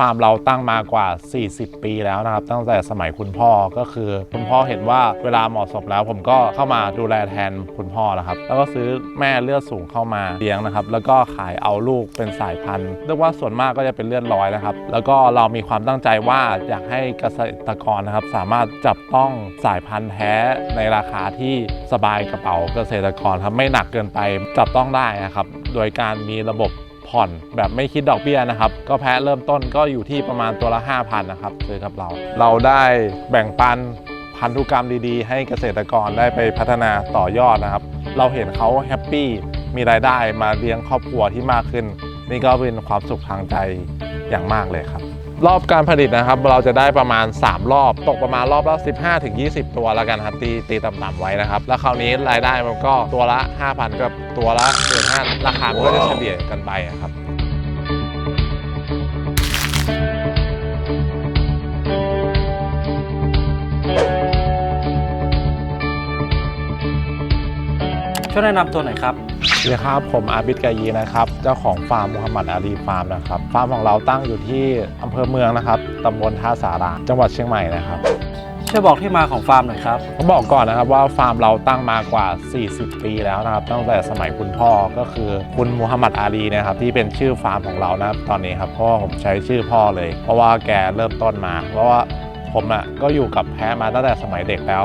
ฟาร์มเราตั้งมากว่า 40 ปีแล้วนะครับ ตั้งแต่สมัยคุณพ่อก็คือ คุณพ่อเห็นว่าเวลาเหมาะสมแล้ว ผมก็เข้ามาดูแลแทนคุณพ่อนะครับ แล้วก็ซื้อแม่เลือดสูงเข้ามาเลี้ยงนะครับ แล้วก็ขายเอาลูกเป็นสายพันธุ์เรียกว่าส่วนมากก็จะเป็นเลือดร้อยนะครับ แล้วก็เรามีความตั้งใจว่าอยากให้เกษตรกรนะครับ สามารถจับต้องสายพันธุ์แท้ในราคาที่สบายกระเป๋าเกษตรกรครับไม่หนักเกินไปจับต้องได้นะครับ โดยการมีระบบ ผ่อนแบบไม่คิดดอกเบี้ยนะครับ ก็แพ้เริ่มต้นก็อยู่ที่ประมาณตัวละ 5,000นะครับซื้อกับเรา เราได้แบ่งปันพันธุกรรมดีๆ ให้เกษตรกรได้ไปพัฒนาต่อยอดนะครับ เราเห็นเขาแฮปปี้มีรายได้มาเลี้ยงครอบครัวที่มากขึ้น นี่ก็เป็นความสุขทางใจอย่างมากเลยครับ รอบการผลิตนะครับ เราจะได้ประมาณ 3 รอบ ตกประมาณรอบละ15 ถึง 20 ตัวแล้วกันครับ ตีตีต่ำๆไว้นะครับ แล้วคราวนี้รายได้มันก็ตัวละ 5,000 กับตัวละ 15,000ราคามันก็จะเฉลี่ยกันไปครับ ช่วยแนะนำตัวหน่อยครับสวัสดีครับผมอาบิดกายีนะครับ เจ้าของฟาร์มมูฮัมหมัดอาลีฟาร์มนะครับ ฟาร์มของเราตั้งอยู่ที่อำเภอเมืองนะครับตำบลท่าสาราจังหวัดเชียงใหม่นะครับช่วยบอกที่มาของฟาร์มหน่อยครับผมบอกก่อนนะครับว่าฟาร์มเราตั้งมากว่า 40 ปีแล้วนะครับ ตั้งแต่สมัยคุณพ่อก็คือคุณมูฮัมหมัดอาลีนะครับที่เป็นชื่อฟาร์มของเรานะครับตอนนี้ครับเพราะว่าผมใช้ชื่อพ่อเลย เพราะว่าแกเริ่มต้นมา เพราะว่าผมอะก็อยู่กับแพะมาตั้งแต่สมัยเด็กแล้ว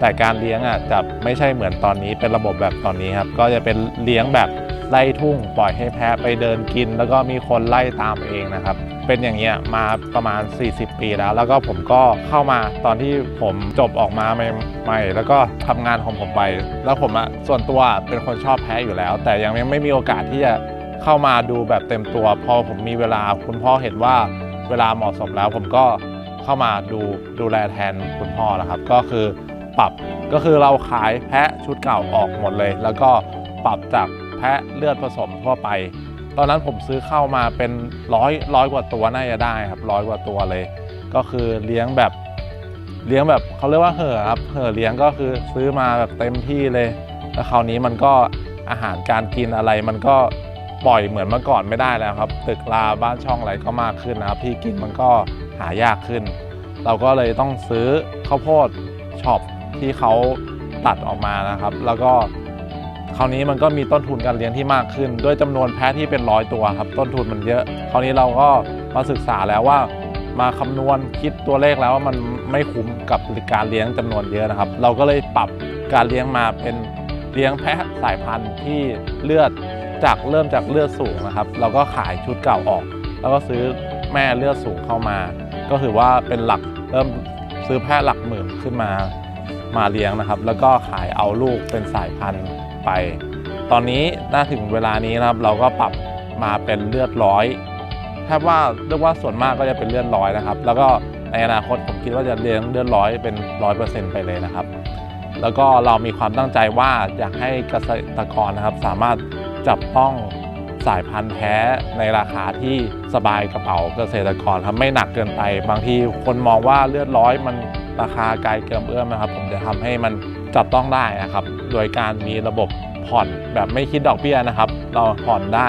แต่การเลี้ยงอะจะไม่ใช่เหมือนตอนนี้เป็นระบบแบบตอนนี้ครับ ก็จะเป็นเลี้ยงแบบไล่ทุ่งปล่อยให้แพะไปเดินกิน แล้วก็มีคนไล่ตามเองนะครับ เป็นอย่างเงี้ยมาประมาณ 40 ปีแล้ว แล้วก็ผมก็เข้ามาตอนที่ผมจบออกมาใหม่ๆแล้วก็ทำงานของผมไป แล้วผมอะส่วนตัวเป็นคนชอบแพ้อยู่แล้ว แต่ยังไม่มีโอกาสที่จะเข้ามาดูแบบเต็มตัว พอผมมีเวลาคุณพ่อเห็นว่าเวลาเหมาะสมแล้ว ผมก็เข้ามาดูดูแลแทนคุณพ่อนะครับ ก็คือ ปรับ ก็คือเราขายแพะชุดเก่าออกหมดเลย แล้วก็ปรับจากแพะเลือดผสมทั่วไป ตอนนั้นผมซื้อเข้ามาเป็นร้อยร้อยกว่าตัวน่าจะได้ครับร้อยกว่าตัวเลย ก็คือเลี้ยงแบบเลี้ยงแบบเขาเรียกว่าเห่อครับเห่อเลี้ยงก็คือซื้อมาแบบเต็มที่เลย แล้วคราวนี้มันก็อาหารการกินอะไรมันก็ปล่อยเหมือนเมื่อก่อนไม่ได้แล้วครับ ตึกราบ้านช่องอะไรก็มากขึ้นนะครับที่กินมันก็หายากขึ้น เราก็เลยต้องซื้อข้าวโพดช็อป ที่เขาตัดออกมานะครับ แล้วก็คราวนี้มันก็มีต้นทุนการเลี้ยงที่มากขึ้น ด้วยจำนวนแพะที่เป็นร้อยตัวครับ ต้นทุนมันเยอะ คราวนี้เราก็มาศึกษาแล้วว่า มาคำนวณคิดตัวเลขแล้วว่ามันไม่คุ้มกับการเลี้ยงจำนวนเยอะนะครับ เราก็เลยปรับการเลี้ยงมาเป็นเลี้ยงแพะสายพันธุ์ที่เลือดจากเริ่มจากเลือดสูงนะครับ เราก็ขายชุดเก่าออก แล้วก็ซื้อแม่เลือดสูงเข้ามา ก็ถือว่าเป็นหลักเริ่มซื้อแพะหลักหมื่นขึ้นมา มาเลี้ยงนะครับ แล้วก็ขายเอาลูกเป็นสายพันธุ์ไป ตอนนี้น่าถึงเวลานี้นะครับ เราก็ปรับมาเป็นเลือดร้อยแทบว่าเรียกว่าส่วนมากก็จะเป็นเลือดร้อยนะครับ แล้วก็ในอนาคตผมคิดว่าจะเลี้ยงเลือดร้อยเป็นร้อยเปอร์เซ็นต์ไปเลยนะครับ แล้วก็เรามีความตั้งใจว่าอยากให้เกษตรกรนะครับ สามารถจับต้องสายพันธุ์แท้ในราคาที่สบายกระเป๋าเกษตรกรครับไม่หนักเกินไป บางทีคนมองว่าเลือดร้อยมัน ราคาไกลเกินเอื้อมนะครับ ผมจะทำให้มันจับต้องได้นะครับ โดยการมีระบบผ่อนแบบไม่คิดดอกเบี้ยนะครับ เราผ่อนได้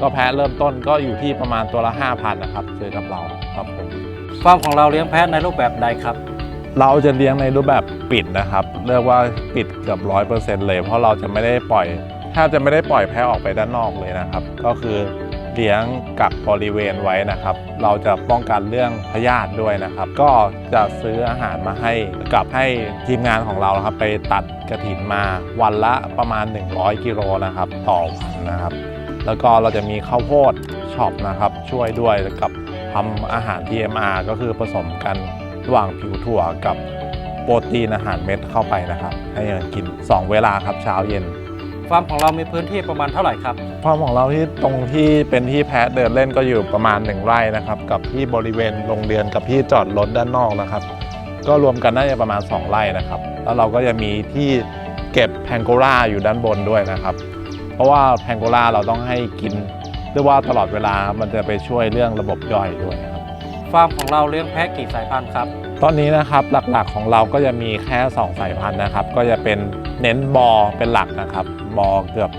ก็แพ้เริ่มต้นก็อยู่ที่ประมาณตัวละ 5,000นะครับซื้อกับเราครับผมฟาร์มของเราเลี้ยงแพะในรูปแบบใดครับ เราจะเลี้ยงในรูปแบบปิดนะครับ เรียกว่าปิดเกือบร้อยเปอร์เซ็นต์เลย เพราะเราจะไม่ได้ปล่อยแทบจะไม่ได้ปล่อยแพะออกไปด้านนอกเลยนะครับ ก็คือ เลี้ยงกักบริเวณไว้นะครับ เราจะป้องกันเรื่องพยาธิด้วยนะครับ ก็จะซื้ออาหารมาให้กับให้ทีมงานของเราครับไปตัดกระถินมาวันละประมาณ 100 กิโลนะครับต่อวันนะครับ แล้วก็เราจะมีข้าวโพดช็อปนะครับ ช่วยด้วยกับทำอาหาร TMR ก็คือผสมกันระหว่างผิวถั่วกับโปรตีนอาหารเม็ดเข้าไปนะครับ ให้มันกิน 2 เวลาครับเช้าเย็น ฟาร์มของเรามีพื้นที่ประมาณเท่าไหร่ครับ ฟาร์มของเราที่ตรงที่เป็นที่แพะเดินเล่นก็อยู่ประมาณ 1 ไร่นะครับกับที่บริเวณโรงเรือนกับที่จอดรถด้านนอกนะครับ ก็รวมกันน่าจะประมาณ 2 ไร่นะครับ แล้วเราก็จะมีที่เก็บแพงโกล่าอยู่ด้านบนด้วยนะครับ เพราะว่าแพงโกล่าเราต้องให้กินเรียกว่าตลอดเวลามันจะไปช่วยเรื่องระบบย่อยด้วยครับ ฟาร์มของเราเลี้ยงแพะกี่สายพันธุ์ครับ ตอนนี้นะครับหลักๆของเราก็จะมีแค่ 2 สายพันธุ์นะครับ ก็จะเป็นเน้นบอเป็นหลักนะครับ บอเกือบ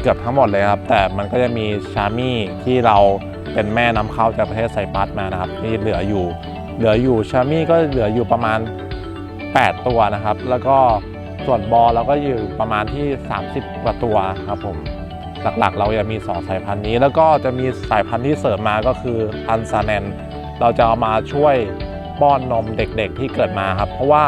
เกือบทั้งหมดเลยครับ แต่มันก็จะมีชามี่ที่เราเป็นแม่นำเข้าจากประเทศไซปรัสมานะครับที่เหลืออยู่เหลืออยู่ชามี่ก็เหลืออยู่ประมาณ 8 ตัวนะครับ แล้วก็ส่วนบอเราก็อยู่ประมาณที่ 30 กว่าตัวครับผมหลักๆ เราจะมี 2 สายพันธุ์นี้ แล้วก็จะมีสายพันธุ์ที่เสริมมาก็คือพันธุ์ซาแนนเราจะเอามาช่วยป้อนนมเด็กๆที่เกิดมาครับ เพราะว่า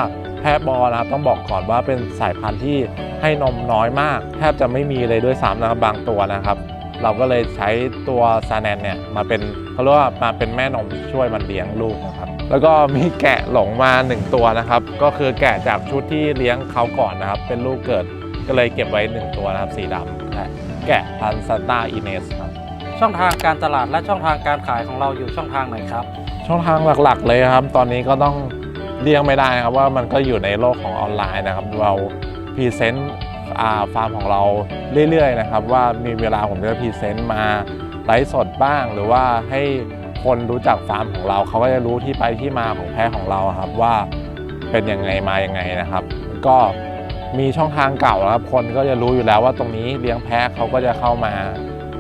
แพะบอลนะครับต้องบอกก่อนว่าเป็นสายพันธุ์ที่ให้นมน้อยมากแทบจะไม่มีเลยด้วยซ้ำนะครับบางตัวนะครับ เราก็เลยใช้ตัวซาแนนเนี่ยมาเป็นเขาเรียกว่ามาเป็นแม่นมช่วยมันเลี้ยงลูกนะครับแล้วก็มีแกะหลงมา 1 ตัวนะครับ ก็คือแกะจากชุดที่เลี้ยงเขาก่อนนะครับ เป็นลูกเกิดก็เลยเก็บไว้ 1 ตัวนะครับ สีดำและแกะพันธุ์ซันต้าอินเนสครับช่องทางการตลาดและช่องทางการขายของเราอยู่ช่องทางไหนครับ ช่องทางหลักๆเลยครับ ตอนนี้ก็ต้อง เลี่ยงไม่ได้ครับว่ามันก็อยู่ในโลกของออนไลน์นะครับ เราพรีเซนต์ฟาร์มของเราเรื่อยๆนะครับ ว่ามีเวลาผมจะพรีเซนต์มาไลฟ์สดบ้าง หรือว่าให้คนรู้จักฟาร์มของเรา เขาก็จะรู้ที่ไปที่มาของแพะของเราครับว่าเป็นยังไงมายังไงนะครับ ก็มีช่องทางเก่าแล้วครับคนก็จะรู้อยู่แล้วว่าตรงนี้เลี้ยงแพะเขาก็จะเข้ามา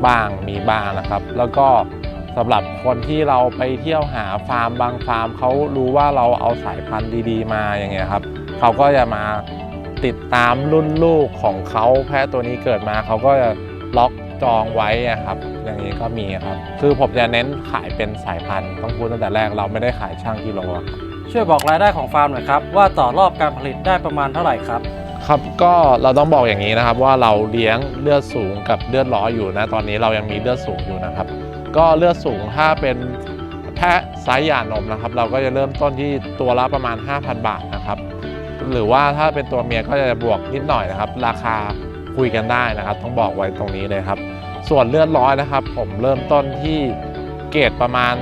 บ้างมีบ้างนะครับ แล้วก็ สำหรับคนที่เราไปเที่ยวหาฟาร์มบางฟาร์มเขารู้ว่าเราเอาสายพันธุ์ดีๆ มาอย่างเงี้ยครับเขาก็จะมาติดตามรุ่นลูกของเขาแพะตัวนี้เกิดมาเขาก็จะล็อกจองไว้อะครับ อย่างนี้ก็มีครับ คือผมจะเน้นขายเป็นสายพันธุ์ต้องพูดตั้งแต่แรกเราไม่ได้ขายช่างกิโลอะครับช่วยบอกรายได้ของฟาร์มหน่อยครับว่าต่อรอบการผลิตได้ประมาณเท่าไหร่ครับ ครับก็เราต้องบอกอย่างนี้นะครับว่าเราเลี้ยงเลือดสูงกับเลือดร้อยอยู่นะตอนนี้เรายังมีเลือดสูงอยู่นะครับ ก็เลือดสูงถ้าเป็นแพะไซส์หย่านมนะครับ เราก็จะเริ่มต้นที่ตัวละประมาณ 5,000 บาทนะครับ หรือว่าถ้าเป็นตัวเมียก็จะบวกนิดหน่อยนะครับ ราคาคุยกันได้นะครับ ต้องบอกไว้ตรงนี้เลยครับ ส่วนเลือดร้อยนะครับ ผมเริ่มต้นที่เกรดประมาณ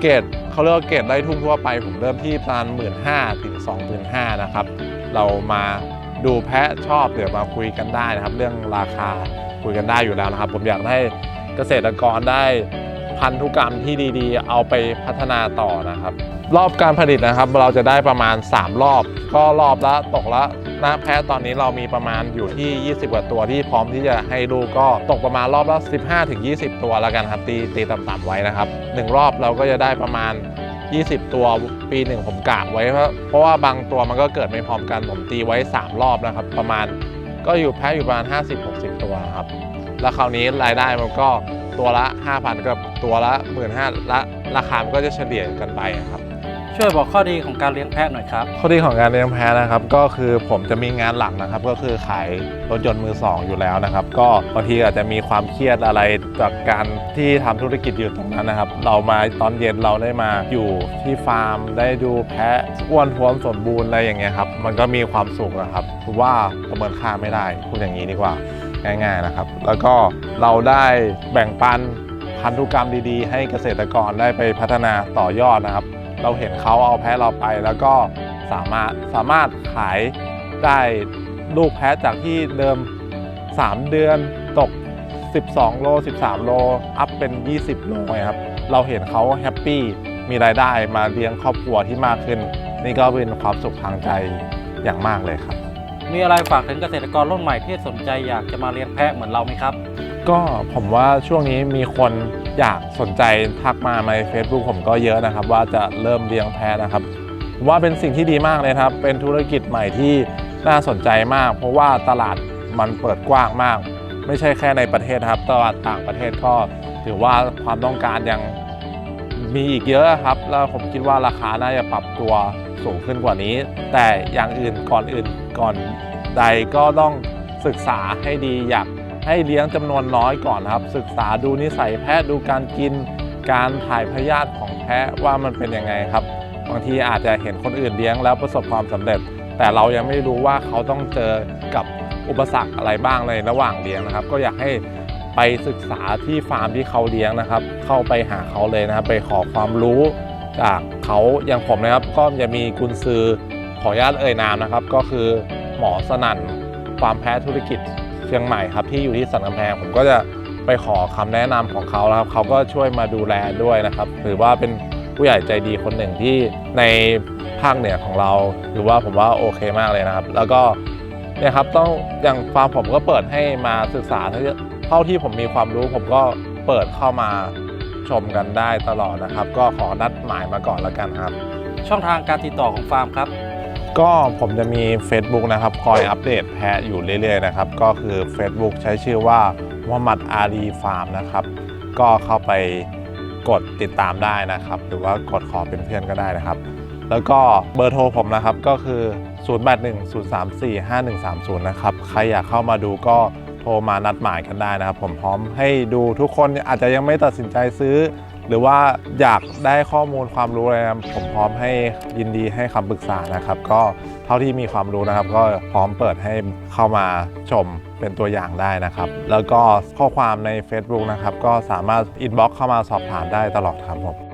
เกรดเขาเรียกว่าเกรดไล่ทุ่งทั่วไป ผมเริ่มที่ประมาณหมื่นห้าถึงสองหมื่นห้านะครับ เรามาดูแพะชอบเดี๋ยวมาคุยกันได้นะครับ เรื่องราคาคุยกันได้อยู่แล้วนะครับ ผมอยากให้ เกษตรกรได้พันธุกรรมที่ดีๆ เอาไปพัฒนาต่อนะครับ รอบการผลิตนะครับเราจะได้ประมาณ 3 รอบ ก็รอบละตกละหน้าแพะตอนนี้เรามีประมาณอยู่ที่ 20 กว่าตัวที่พร้อมที่จะให้ลูกก็ตกประมาณรอบละ 15ถึง20 ตัวแล้วกันครับตีตีต่ำๆไว้นะครับหนึ่งรอบเราก็จะได้ประมาณ 20 ตัวปีหนึ่งผมกะไว้เพราะเพราะว่าบางตัวมันก็เกิดไม่พร้อมกันผมตีไว้ 3 รอบนะครับ ประมาณก็อยู่แพ้อยู่ประมาณ 50-60 ตัวครับ แล้วคราวนี้รายได้มันก็ตัวละ 5,000 กับตัวละ 15,000ละราคามันก็จะเฉลี่ยกันไปครับ ช่วยบอกข้อดีของการเลี้ยงแพะหน่อยครับ ข้อดีของการเลี้ยงแพะนะครับ ก็คือผมจะมีงานหลักนะครับ ก็คือขายรถยนต์มือสองอยู่แล้วนะครับ ก็บางทีอาจจะมีความเครียดอะไรจากการที่ทำธุรกิจอยู่ตรงนั้นนะครับ เรามาตอนเย็นเราได้มาอยู่ที่ฟาร์ม ได้ดูแพะอ้วนท้วมสมบูรณ์อะไรอย่างเงี้ยครับ มันก็มีความสุขนะครับคือว่าประเมินค่าไม่ได้พูดอย่างนี้ดีกว่า ง่ายๆนะครับ แล้วก็เราได้แบ่งปันพันธุกรรมดีๆ ให้เกษตรกรได้ไปพัฒนาต่อยอดนะครับ เราเห็นเขาเอาแพะเราไป แล้วก็สามารถสามารถขายได้ลูกแพะจากที่เดิม 3 เดือนตก 12 โล 13 โล อัพเป็น 20 โลครับ เราเห็นเขาแฮปปี้มีรายได้มาเลี้ยงครอบครัวที่มากขึ้น นี่ก็เป็นความสุขทางใจอย่างมากเลยครับ มีอะไรฝากถึงเกษตรกรรุ่นใหม่ที่สนใจอยากจะมาเลี้ยงแพะเหมือนเราไหมครับ ก็ผมว่าช่วงนี้มีคนอยากสนใจทักมาใน Facebook ผมก็เยอะนะครับ ว่าจะเริ่มเลี้ยงแพะนะครับผมว่าเป็นสิ่งที่ดีมากเลยครับ เป็นธุรกิจใหม่ที่น่าสนใจมาก เพราะว่าตลาดมันเปิดกว้างมาก ไม่ใช่แค่ในประเทศครับ ตลาดต่างประเทศก็ถือว่าความต้องการยังมีอีกเยอะครับ แล้วผมคิดว่าราคาน่าจะปรับตัว สูงขึ้นกว่านี้ แต่อย่างอื่นก่อนอื่นก่อนใดก็ต้องศึกษาให้ดีอยากให้เลี้ยงจำนวนน้อยก่อนครับ ศึกษาดูนิสัยแพะดูการกิน การถ่ายพยาธิของแพะว่ามันเป็นยังไงครับบางทีอาจจะเห็นคนอื่นเลี้ยงแล้วประสบความสำเร็จ แต่เรายังไม่รู้ว่าเขาต้องเจอกับอุปสรรคอะไรบ้างในระหว่างเลี้ยงนะครับ ก็อยากให้ไปศึกษาที่ฟาร์มที่เขาเลี้ยงนะครับ เข้าไปหาเขาเลยนะครับ ไปขอความรู้ จากเขาอย่างผมนะครับ ก็จะมีกุญซือขออนุญาตเอ่ยนามนะครับ ก็คือหมอสนั่นฟามแพะธุรกิจเชียงใหม่ครับ ที่อยู่ที่สันกำแพงผมก็จะไปขอคำแนะนำของเขาแล้วครับเขาก็ช่วยมาดูแลด้วยนะครับถือว่าเป็นผู้ใหญ่ใจดีคนหนึ่งที่ในภาคเหนือของเราถือว่าผมว่าโอเคมากเลยนะครับ แล้วก็เนี่ยครับต้องอย่างฟาร์มผมก็เปิดให้มาศึกษาเท่าที่ผมมีความรู้ผมก็เปิดเข้ามา ชมกันได้ตลอดนะครับ ก็ขอนัดหมายมาก่อนแล้วกันครับ ช่องทางการติดต่อของฟาร์มครับ ก็ผมจะมี Facebook นะครับ คอยอัปเดตแพะอยู่เรื่อยๆนะครับ ก็คือ Facebook ใช้ชื่อว่ามุฮัมมัดอาลีฟาร์มนะครับ ก็เข้าไปกดติดตามได้นะครับ หรือว่ากดขอเป็นเพื่อนก็ได้นะครับ แล้วก็เบอร์โทรผมนะครับก็คือ 0810345130 นะครับ ใครอยากเข้ามาดูก็ โทรมานัดหมายกันได้นะครับ ผมพร้อมให้ดูทุกคนอาจจะยังไม่ตัดสินใจซื้อ หรือว่าอยากได้ข้อมูลความรู้อะไรนะผมพร้อมให้ยินดีให้คำปรึกษานะครับ ก็เท่าที่มีความรู้นะครับ ก็พร้อมเปิดให้เข้ามาชมเป็นตัวอย่างได้นะครับ แล้วก็ข้อความใน Facebook นะครับ ก็สามารถอินบ็อกเข้ามาสอบถามได้ตลอดครับผม